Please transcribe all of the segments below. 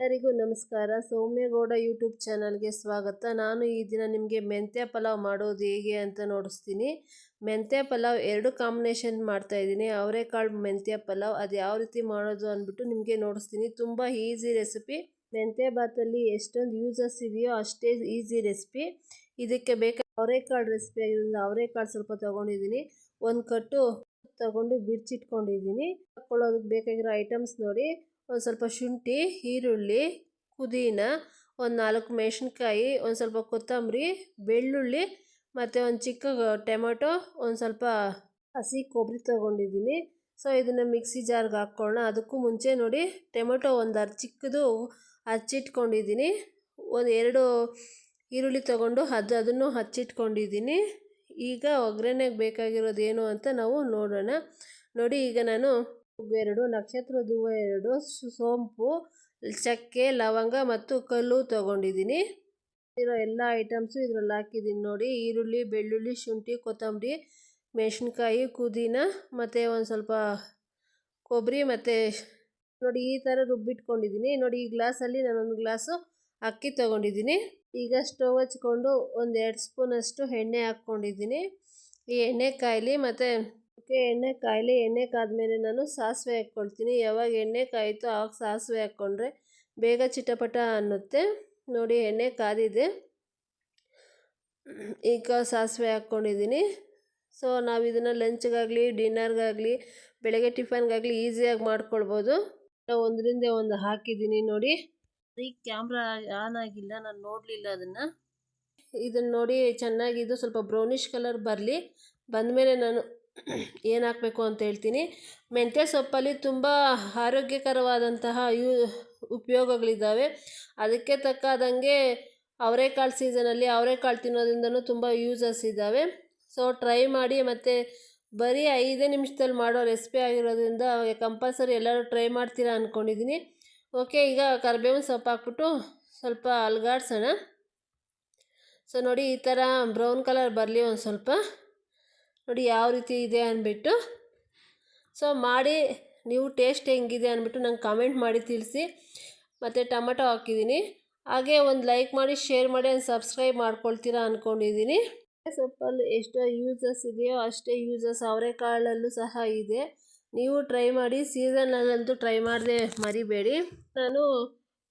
ಎಲ್ಲರಿಗೂ ನಮಸ್ಕಾರ. ಸೌಮ್ಯಗೌಡ ಯೂಟ್ಯೂಬ್ ಚಾನಲ್ಗೆ ಸ್ವಾಗತ. ನಾನು ಈ ದಿನ ನಿಮಗೆ ಮೆಂತ್ಯ ಪಲಾವ್ ಮಾಡೋದು ಹೇಗೆ ಅಂತ ನೋಡಿಸ್ತೀನಿ. ಮೆಂತ್ಯ ಪಲಾವ್ ಎರಡು ಕಾಂಬಿನೇಷನ್ ಮಾಡ್ತಾ ಇದ್ದೀನಿ. ಅವರೆಕಾಳು ಮೆಂತ್ಯ ಪಲಾವ್ ಅದು ಯಾವ ರೀತಿ ಮಾಡೋದು ಅಂದ್ಬಿಟ್ಟು ನಿಮಗೆ ನೋಡಿಸ್ತೀನಿ. ತುಂಬ ಈಸಿ ರೆಸಿಪಿ ಮೆಂತ್ಯ ಬಾತಲ್ಲಿ ಎಷ್ಟೊಂದು ಯೂಸಸ್ ಇದೆಯೋ ಅಷ್ಟೇ ಈಸಿ ರೆಸಿಪಿ ಇದಕ್ಕೆ ಬೇಕಾದ ಅವರೆಕಾಳು ರೆಸಿಪಿ ಆಗಿರೋದ್ರಿಂದ ಅವರೆಕಾಳು ಸ್ವಲ್ಪ ತೊಗೊಂಡಿದ್ದೀನಿ. ಒಂದು ಕಟ್ಟು ತಗೊಂಡು ಬಿಡ್ಸಿಟ್ಕೊಂಡಿದ್ದೀನಿ. ಹಾಕ್ಕೊಳ್ಳೋದಕ್ಕೆ ಬೇಕಾಗಿರೋ ಐಟಮ್ಸ್ ನೋಡಿ. ಒಂದು ಸ್ವಲ್ಪ ಶುಂಠಿ, ಈರುಳ್ಳಿ, ಪುದೀನ, ಒಂದು ನಾಲ್ಕು ಮೆಣಸಿನ್ಕಾಯಿ, ಒಂದು ಸ್ವಲ್ಪ ಕೊತ್ತಂಬರಿ, ಬೆಳ್ಳುಳ್ಳಿ ಮತ್ತು ಒಂದು ಚಿಕ್ಕ ಟೊಮೆಟೊ, ಒಂದು ಸ್ವಲ್ಪ ಹಸಿ ಕೊಬ್ಬರಿ ತೊಗೊಂಡಿದ್ದೀನಿ. ಸೊ, ಇದನ್ನು ಮಿಕ್ಸಿ ಜಾರ್ಗೆ ಹಾಕ್ಕೊಳ್ಳೋಣ. ಅದಕ್ಕೂ ಮುಂಚೆ ನೋಡಿ ಟೊಮೆಟೊ ಒಂದು ಅರ್ಧ ಚಿಕ್ಕದು ಹಚ್ಚಿಟ್ಕೊಂಡಿದ್ದೀನಿ. ಒಂದು ಎರಡು ಈರುಳ್ಳಿ ತೊಗೊಂಡು ಅದು ಅದನ್ನು ಹಚ್ಚಿಟ್ಕೊಂಡಿದ್ದೀನಿ. ಈಗ ಒಗ್ಗರಣೆಗೆ ಬೇಕಾಗಿರೋದು ಏನು ಅಂತ ನಾವು ನೋಡೋಣ. ನೋಡಿ, ಈಗ ನಾನು ಎರಡು, ನಕ್ಷತ್ರ ಹೂವು ಎರಡು, ಸೋಂಪು, ಚಕ್ಕೆ, ಲವಂಗ ಮತ್ತು ಕಲ್ಲು ತೊಗೊಂಡಿದ್ದೀನಿ. ಇರೋ ಎಲ್ಲ ಐಟಮ್ಸು ಇದರಲ್ಲಿ ಹಾಕಿದ್ದೀನಿ ನೋಡಿ. ಈರುಳ್ಳಿ, ಬೆಳ್ಳುಳ್ಳಿ, ಶುಂಠಿ, ಕೊತ್ತಂಬರಿ, ಮೆಣಸಿನ್ಕಾಯಿ ಕುದೀನ ಮತ್ತು ಒಂದು ಸ್ವಲ್ಪ ಕೊಬ್ಬರಿ ಮತ್ತು ನೋಡಿ ಈ ಥರ ರುಬ್ಬಿಟ್ಕೊಂಡಿದ್ದೀನಿ. ನೋಡಿ, ಈ ಗ್ಲಾಸಲ್ಲಿ ನಾನೊಂದು ಗ್ಲಾಸು ಅಕ್ಕಿ ತೊಗೊಂಡಿದ್ದೀನಿ. ಈಗ ಸ್ಟವ್ ಹಚ್ಕೊಂಡು ಒಂದು ಎರಡು ಸ್ಪೂನಷ್ಟು ಎಣ್ಣೆ ಹಾಕ್ಕೊಂಡಿದ್ದೀನಿ. ಈ ಎಣ್ಣೆ ಕಾಯಲಿ ಮತ್ತು ಎಣ್ಣೆ ಕಾಯಲಿ ಎಣ್ಣೆ ಕಾದ್ಮೇಲೆ ನಾನು ಸಾಸಿವೆ ಹಾಕ್ಕೊಳ್ತೀನಿ. ಯಾವಾಗ ಎಣ್ಣೆ ಕಾಯಿತೋ ಆವಾಗ ಸಾಸಿವೆ ಹಾಕ್ಕೊಂಡ್ರೆ ಬೇಗ ಚಿಟಪಟ ಅನ್ನುತ್ತೆ. ನೋಡಿ ಎಣ್ಣೆ ಕಾದಿದೆ. ಈಗ ಸಾಸಿವೆ ಹಾಕ್ಕೊಂಡಿದ್ದೀನಿ. ಸೊ ನಾವು ಇದನ್ನು ಲಂಚ್ಗಾಗಲಿ, ಡಿನ್ನರ್ಗಾಗಲಿ, ಬೆಳಗ್ಗೆ ಟಿಫನ್ಗಾಗಲಿ ಈಸಿಯಾಗಿ ಮಾಡ್ಕೊಳ್ಬೋದು. ಒಂದರಿಂದ ಒಂದು ಹಾಕಿದ್ದೀನಿ ನೋಡಿ. ಈ ಕ್ಯಾಮ್ರಾ ಆನ್ ಆಗಿಲ್ಲ, ನಾನು ನೋಡಲಿಲ್ಲ ಅದನ್ನು. ಇದನ್ನು ನೋಡಿ ಚೆನ್ನಾಗಿದ್ದು ಸ್ವಲ್ಪ ಬ್ರೌನಿಷ್ ಕಲರ್ ಬರಲಿ. ಬಂದಮೇಲೆ ನಾನು ಏನು ಹಾಕಬೇಕು ಅಂತ ಹೇಳ್ತೀನಿ. ಮೆಂತ್ಯ ಸೊಪ್ಪಲ್ಲಿ ತುಂಬ ಆರೋಗ್ಯಕರವಾದಂತಹ ಯೂ ಉಪಯೋಗಗಳಿದ್ದಾವೆ ಅದಕ್ಕೆ ತಕ್ಕಾದಂಗೆ ಅವರೆಕಾಳು ಸೀಸನಲ್ಲಿ ಅವರೆಕಾಳು ತಿನ್ನೋದ್ರಿಂದನೂ ತುಂಬ ಯೂಸಸ್ ಇದ್ದಾವೆ ಸೊ ಟ್ರೈ ಮಾಡಿ ಮತ್ತು ಬರೀ ಐದೇ ನಿಮಿಷದಲ್ಲಿ ಮಾಡೋ ರೆಸಿಪಿ ಆಗಿರೋದ್ರಿಂದ ಕಂಪಲ್ಸರಿ ಎಲ್ಲರೂ ಟ್ರೈ ಮಾಡ್ತೀರಾ ಅಂದ್ಕೊಂಡಿದ್ದೀನಿ ಓಕೆ, ಈಗ ಕರಿಬೇವಿನ ಸೊಪ್ಪು ಹಾಕ್ಬಿಟ್ಟು ಸ್ವಲ್ಪ ಅಲ್ಗಾಡ್ಸೋಣ. ಸೊ, ನೋಡಿ ಈ ಥರ ಬ್ರೌನ್ ಕಲರ್ ಬರಲಿ ಒಂದು ಸ್ವಲ್ಪ. ನೋಡಿ ಯಾವ ರೀತಿ ಇದೆ ಅಂದ್ಬಿಟ್ಟು. ಸೊ, ಮಾಡಿ, ನೀವು ಟೇಸ್ಟ್ ಹೆಂಗಿದೆ ಅಂದ್ಬಿಟ್ಟು ನಂಗೆ ಕಮೆಂಟ್ ಮಾಡಿ ತಿಳಿಸಿ. ಮತ್ತು ಟೊಮೆಟೊ ಹಾಕಿದ್ದೀನಿ. ಹಾಗೆ ಒಂದು ಲೈಕ್ ಮಾಡಿ, ಶೇರ್ ಮಾಡಿ ಒಂದು ಸಬ್ಸ್ಕ್ರೈಬ್ ಮಾಡ್ಕೊಳ್ತೀರಾ ಅಂದ್ಕೊಂಡಿದ್ದೀನಿ. ಸೊಪ್ಪಲ್ಲಿ ಎಷ್ಟೋ ಯೂಸಸ್ ಇದೆಯೋ ಅಷ್ಟೇ ಯೂಸಸ್ ಅವರೆಕಾಳಲ್ಲೂ ಸಹ ಇದೆ. ನೀವು ಟ್ರೈ ಮಾಡಿ ಸೀಸನಲ್ಲಂತೂ ಟ್ರೈ ಮಾಡದೆ ಮರಿಬೇಡಿ. ನಾನು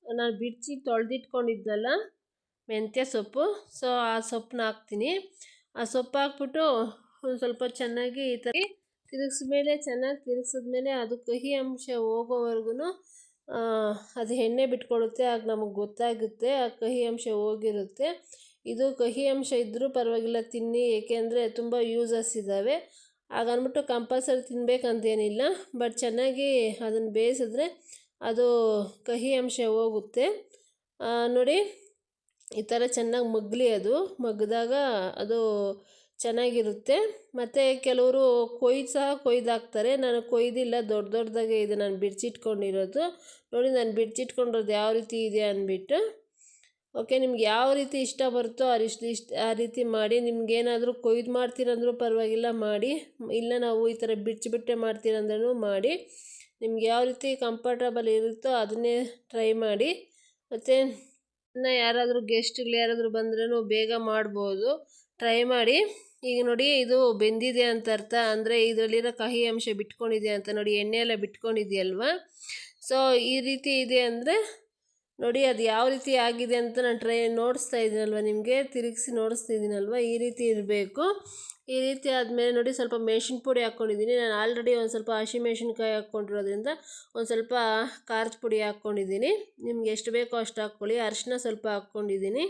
ನಾನು ಬಿಡಿಸಿ ತೊಳೆದಿಟ್ಕೊಂಡಿದ್ನಲ್ಲ ಮೆಂತ್ಯ ಸೊಪ್ಪು. ಸೊ ಆ ಸೊಪ್ಪನ್ನ ಹಾಕ್ತೀನಿ. ಆ ಸೊಪ್ಪು ಹಾಕ್ಬಿಟ್ಟು ಒಂದು ಸ್ವಲ್ಪ ಚೆನ್ನಾಗಿ ಈ ಥರ ತಿರುಗಿಸ್ಮೇಲೆ, ಚೆನ್ನಾಗಿ ತಿರುಗಿಸಿದ್ಮೇಲೆ ಅದು ಕಹಿ ಅಂಶ ಹೋಗೋವರೆಗೂ ಅದು ಎಣ್ಣೆ ಬಿಟ್ಕೊಳುತ್ತೆ ಆಗ ನಮಗೆ ಗೊತ್ತಾಗುತ್ತೆ, ಆ ಕಹಿ ಅಂಶ ಹೋಗಿರುತ್ತೆ. ಇದು ಕಹಿ ಅಂಶ ಇದ್ದರೂ ಪರವಾಗಿಲ್ಲ ತಿನ್ನಿ, ಏಕೆಂದರೆ ತುಂಬ ಯೂಸಸ್ ಇದ್ದಾವೆ ಹಾಗನ್ಬಿಟ್ಟು ಕಂಪಲ್ಸರಿ ತಿನ್ನಬೇಕಂತೇನಿಲ್ಲ ಬಟ್ ಚೆನ್ನಾಗಿ ಅದನ್ನು ಬೇಯಿಸಿದ್ರೆ ಅದು ಕಹಿ ಅಂಶ ಹೋಗುತ್ತೆ. ನೋಡಿ, ಈ ಥರ ಚೆನ್ನಾಗಿ ಮಗ್ಲಿ ಅದು. ಮಗ್ದಾಗ ಅದು ಚೆನ್ನಾಗಿರುತ್ತೆ. ಮತ್ತು ಕೆಲವರು ಕೊಯ್ದು ಸಹ ಕೊಯ್ದಾಕ್ತಾರೆ ನಾನು ಕೊಯ್ದಿಲ್ಲ, ದೊಡ್ಡ ದೊಡ್ಡದಾಗೆ ಇದೆ ನಾನು ಬಿಡ್ಸಿಟ್ಕೊಂಡಿರೋದು. ನೋಡಿ, ನಾನು ಬಿಡ್ಸಿಟ್ಕೊಂಡಿರೋದು ಯಾವ ರೀತಿ ಇದೆ ಅಂದ್ಬಿಟ್ಟು. ಓಕೆ, ನಿಮ್ಗೆ ಯಾವ ರೀತಿ ಇಷ್ಟ ಬರುತ್ತೋ ಆ ರೀತಿ ಇಷ್ಟ, ಆ ರೀತಿ ಮಾಡಿ, ನಿಮ್ಗೇನಾದರೂ ಕೊಯ್ದು ಮಾಡ್ತೀರಂದ್ರೂ ಪರವಾಗಿಲ್ಲ, ಮಾಡಿ, ಇಲ್ಲ ನಾವು ಈ ಥರ ಬಿಚ್ಚಿಬಿಟ್ಟೆ ಮಾಡ್ತೀರಂದ್ರೂ ಮಾಡಿ, ನಿಮ್ಗೆ ಯಾವ ರೀತಿ ಕಂಫರ್ಟಬಲ್ ಇರುತ್ತೋ ಅದನ್ನೇ ಟ್ರೈ ಮಾಡಿ, ಮತ್ತು ಇನ್ನು ಯಾರಾದರೂ ಗೆಸ್ಟ್ಗಳು ಯಾರಾದರೂ ಬಂದ್ರೂ ಬೇಗ ಮಾಡ್ಬೋದು ಟ್ರೈ ಮಾಡಿ. ಈಗ ನೋಡಿ, ಇದು ಬೆಂದಿದೆ ಅಂತ ಅರ್ಥ, ಅಂದರೆ ಇದರಲ್ಲಿರೋ ಕಹಿ ಅಂಶ ಬಿಟ್ಕೊಂಡಿದೆ ಅಂತ ನೋಡಿ ಎಣ್ಣೆ ಎಲ್ಲ ಬಿಟ್ಕೊಂಡಿದೆಯಲ್ವ? ಸೊ ಈ ರೀತಿ ಇದೆ ಅಂದರೆ ನೋಡಿ, ಅದು ಯಾವ ರೀತಿ ಆಗಿದೆ ಅಂತ ನಾನು ಟ್ರೈ ನೋಡಿಸ್ತಾ ಇದ್ದೀನಲ್ವ? ನಿಮಗೆ ತಿರುಗಿಸಿ ನೋಡಿಸ್ತಾ ಇದ್ದೀನಲ್ವ? ಈ ರೀತಿ ಇರಬೇಕು. ಈ ರೀತಿ ಆದಮೇಲೆ ನೋಡಿ, ಸ್ವಲ್ಪ ಮೆಣಸಿನ ಪುಡಿ ಹಾಕ್ಕೊಂಡಿದ್ದೀನಿ ನಾನು ಆಲ್ರೆಡಿ ಒಂದು ಸ್ವಲ್ಪ ಹಸಿಮೆಣ್ಸಿನ್ಕಾಯಿ ಹಾಕ್ಕೊಂಡಿರೋದ್ರಿಂದ ಒಂದು ಸ್ವಲ್ಪ ಖಾರದ ಪುಡಿ ಹಾಕ್ಕೊಂಡಿದ್ದೀನಿ ನಿಮ್ಗೆ ಎಷ್ಟು ಬೇಕೋ ಅಷ್ಟು ಹಾಕ್ಕೊಳ್ಳಿ. ಅರಿಶಿನ ಸ್ವಲ್ಪ ಹಾಕ್ಕೊಂಡಿದ್ದೀನಿ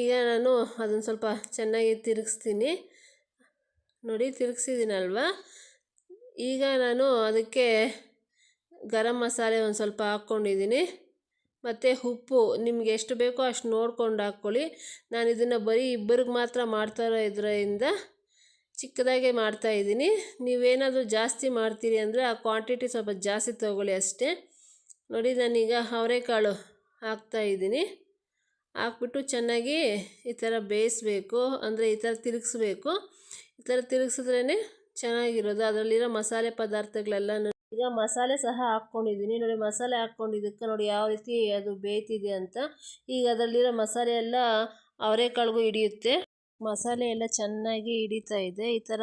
ಈಗ ನಾನು ಅದನ್ನು ಸ್ವಲ್ಪ ಚೆನ್ನಾಗಿ ತಿರುಗಿಸ್ತೀನಿ. ನೋಡಿ, ತಿರುಗಿಸಿದ್ದೀನಲ್ವ? ಈಗ ನಾನು ಅದಕ್ಕೆ ಗರಂ ಮಸಾಲೆ ಒಂದು ಸ್ವಲ್ಪ ಹಾಕ್ಕೊಂಡಿದ್ದೀನಿ ಮತ್ತು ಉಪ್ಪು ನಿಮ್ಗೆ ಎಷ್ಟು ಬೇಕೋ ಅಷ್ಟು ನೋಡ್ಕೊಂಡು ಹಾಕ್ಕೊಳ್ಳಿ. ನಾನು ಇದನ್ನು ಬರೀ ಇಬ್ಬರಿಗೆ ಮಾತ್ರ ಮಾಡ್ತಾ ಇದರಿಂದ ಚಿಕ್ಕದಾಗೆ ಮಾಡ್ತಾಯಿದ್ದೀನಿ ನೀವೇನಾದರೂ ಜಾಸ್ತಿ ಮಾಡ್ತೀರಿ ಅಂದರೆ ಆ ಕ್ವಾಂಟಿಟಿ ಸ್ವಲ್ಪ ಜಾಸ್ತಿ ತೊಗೊಳ್ಳಿ ಅಷ್ಟೇ. ನೋಡಿ, ನಾನೀಗ ಅವರೆಕಾಳು ಹಾಕ್ತಾಯಿದ್ದೀನಿ ಹಾಕ್ಬಿಟ್ಟು ಚೆನ್ನಾಗಿ ಈ ಥರ ಬೇಯಿಸ್ಬೇಕು. ಅಂದರೆ ಈ ಥರ ತಿರುಗಿಸ್ಬೇಕು. ಈ ಥರ ತಿರುಗಿಸಿದ್ರೇ ಚೆನ್ನಾಗಿರೋದು. ಅದರಲ್ಲಿರೋ ಮಸಾಲೆ ಪದಾರ್ಥಗಳೆಲ್ಲ ಈಗ ಮಸಾಲೆ ಸಹ ಹಾಕ್ಕೊಂಡಿದ್ದೀನಿ. ನೋಡಿ, ಮಸಾಲೆ ಹಾಕ್ಕೊಂಡಿದ್ದಕ್ಕೆ ನೋಡಿ ಯಾವ ರೀತಿ ಅದು ಬೇಯ್ತಿದೆ ಅಂತ. ಈಗ ಅದರಲ್ಲಿರೋ ಮಸಾಲೆ ಎಲ್ಲ ಅವರೆಕಾಳಿಗೂ ಹಿಡಿಯುತ್ತೆ. ಮಸಾಲೆ ಎಲ್ಲ ಚೆನ್ನಾಗಿ ಹಿಡಿತಾ ಇದೆ. ಈ ಥರ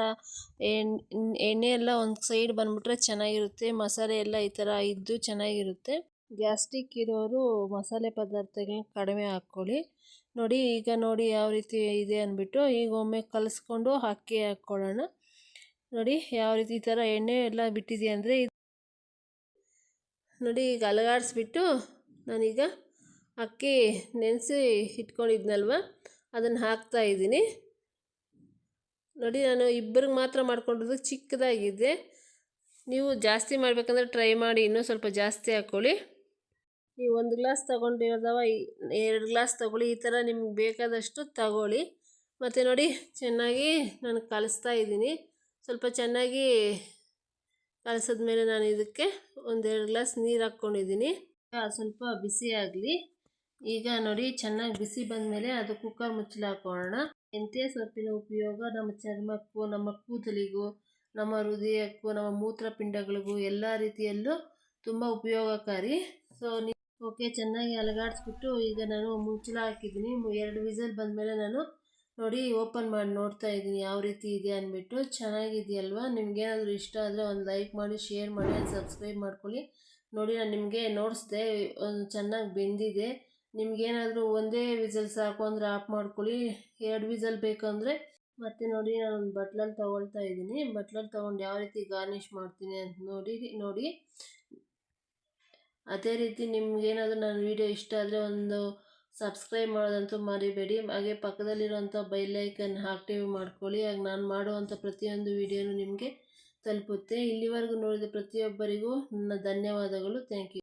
ಎಣ್ಣೆ ಎಲ್ಲ ಒಂದು ಸೈಡ್ ಬಂದುಬಿಟ್ರೆ ಚೆನ್ನಾಗಿರುತ್ತೆ. ಮಸಾಲೆ ಎಲ್ಲ ಈ ಥರ ಇದ್ದು ಚೆನ್ನಾಗಿರುತ್ತೆ. ಗ್ಯಾಸ್ಟ್ರಿಕ್ ಇರೋರು ಮಸಾಲೆ ಪದಾರ್ಥಗಳನ್ನ ಕಡಿಮೆ ಹಾಕ್ಕೊಳ್ಳಿ. ನೋಡಿ, ಈಗ ನೋಡಿ ಯಾವ ರೀತಿ ಇದೆ ಅಂದ್ಬಿಟ್ಟು ಈಗ ಒಮ್ಮೆ ಕಲಿಸ್ಕೊಂಡು ಅಕ್ಕಿ ಹಾಕ್ಕೊಳ್ಳೋಣ. ನೋಡಿ, ಯಾವ ರೀತಿ ಈ ಥರ ಎಣ್ಣೆ ಎಲ್ಲ ಬಿಟ್ಟಿದೆ ಅಂದರೆ ನೋಡಿ ಈಗ ಅಲಗಾಡಿಸ್ಬಿಟ್ಟು ನಾನೀಗ ಅಕ್ಕಿ ನೆನೆಸಿ ಇಟ್ಕೊಂಡಿದ್ನಲ್ವ ಅದನ್ನು ಹಾಕ್ತಾ ಇದ್ದೀನಿ. ನೋಡಿ ನಾನು ಇಬ್ಬರಿಗೆ ಮಾತ್ರ ಮಾಡ್ಕೊಂಡಿದ್ದು ಚಿಕ್ಕದಾಗಿದೆ. ನೀವು ಜಾಸ್ತಿ ಮಾಡಬೇಕಂದ್ರೆ ಟ್ರೈ ಮಾಡಿ, ಇನ್ನೂ ಸ್ವಲ್ಪ ಜಾಸ್ತಿ ಹಾಕ್ಕೊಳ್ಳಿ ನೀವು ಒಂದು ಗ್ಲಾಸ್ ತೊಗೊಂಡಿರೋದವ ಎರಡು ಗ್ಲಾಸ್ ತೊಗೊಳ್ಳಿ, ಈ ಥರ ನಿಮ್ಗೆ ಬೇಕಾದಷ್ಟು ತಗೊಳ್ಳಿ. ಮತ್ತು ನೋಡಿ, ಚೆನ್ನಾಗಿ ನಾನು ಕಲಿಸ್ತಾ ಇದ್ದೀನಿ. ಸ್ವಲ್ಪ ಚೆನ್ನಾಗಿ ಕಲಸಿದ್ಮೇಲೆ ನಾನು ಇದಕ್ಕೆ ಒಂದೆರಡು ಗ್ಲಾಸ್ ನೀರು ಹಾಕ್ಕೊಂಡಿದ್ದೀನಿ. ಸ್ವಲ್ಪ ಬಿಸಿ ಆಗಲಿ. ಈಗ ನೋಡಿ, ಚೆನ್ನಾಗಿ ಬಿಸಿ ಬಂದಮೇಲೆ ಅದು ಕುಕ್ಕರ್ ಮುಚ್ಚಲು ಹಾಕೋಣ. ಮೆಂತ್ಯ ಸೊಪ್ಪಿನ ಉಪಯೋಗ ನಮ್ಮ ಚರ್ಮಕ್ಕೂ, ನಮ್ಮ ಕೂದಲಿಗೂ, ನಮ್ಮ ಹೃದಯಕ್ಕೂ, ನಮ್ಮ ಮೂತ್ರಪಿಂಡಗಳಿಗೂ, ಎಲ್ಲ ರೀತಿಯಲ್ಲೂ ತುಂಬ ಉಪಯೋಗಕಾರಿ. ಸೊ ಓಕೆ ಚೆನ್ನಾಗಿ ಅಲಗಾಡಿಸ್ಬಿಟ್ಟು ಈಗ ನಾನು ಮುಚ್ಚಲ ಹಾಕಿದ್ದೀನಿ. ಎರಡು ವಿಸಲ್ ಬಂದಮೇಲೆ ನಾನು ನೋಡಿ ಓಪನ್ ಮಾಡಿ ನೋಡ್ತಾ ಇದ್ದೀನಿ. ಯಾವ ರೀತಿ ಇದೆ ಅಂದ್ಬಿಟ್ಟು. ಚೆನ್ನಾಗಿದೆಯಲ್ವಾ? ನಿಮಗೇನಾದರೂ ಇಷ್ಟ ಆದರೆ ಒಂದು ಲೈಕ್ ಮಾಡಿ ಶೇರ್ ಮಾಡಿ ಆ್ಯಂಡ್ ಸಬ್ಸ್ಕ್ರೈಬ್ ಮಾಡ್ಕೊಳ್ಳಿ. ನೋಡಿ, ನಾನು ನಿಮಗೆ ನೋಡಿಸ್ದೆ. ಚೆನ್ನಾಗಿ ಬೆಂದಿದೆ. ನಿಮಗೇನಾದರೂ ಒಂದೇ ವಿಸಲ್ ಸಾಕು ಅಂದರೆ ಆಫ್ ಮಾಡ್ಕೊಳ್ಳಿ. ಎರಡು ವಿಸಲ್ ಬೇಕಂದರೆ ಮತ್ತು ನೋಡಿ, ನಾನು ಒಂದು ಬಟ್ಲಲ್ಲಿ ತೊಗೊಳ್ತಾ ಇದ್ದೀನಿ. ಬಟ್ಲಲ್ಲಿ ತೊಗೊಂಡು ಯಾವ ರೀತಿ ಗಾರ್ನಿಷ್ ಮಾಡ್ತೀನಿ ಅಂತ ನೋಡಿ ನೋಡಿ. ಅದೇ ರೀತಿ ನಿಮ್ಗೇನಾದರೂ ನನ್ನ ವೀಡಿಯೋ ಇಷ್ಟ ಆದರೆ ಒಂದು ಸಬ್ಸ್ಕ್ರೈಬ್ ಮಾಡೋದಂತೂ ಮರಿಬೇಡಿ. ಹಾಗೆ ಪಕ್ಕದಲ್ಲಿರುವಂಥ ಬೈಲೈಕನ್ ಆಕ್ಟಿವ್ ಮಾಡ್ಕೊಳ್ಳಿ. ಹಾಗೆ ನಾನು ಮಾಡುವಂಥ ಪ್ರತಿಯೊಂದು ವೀಡಿಯೋನು ನಿಮಗೆ ತಲುಪುತ್ತೆ. ಇಲ್ಲಿವರೆಗೂ ನೋಡಿದ ಪ್ರತಿಯೊಬ್ಬರಿಗೂ ನನ್ನ ಧನ್ಯವಾದಗಳು. Thank you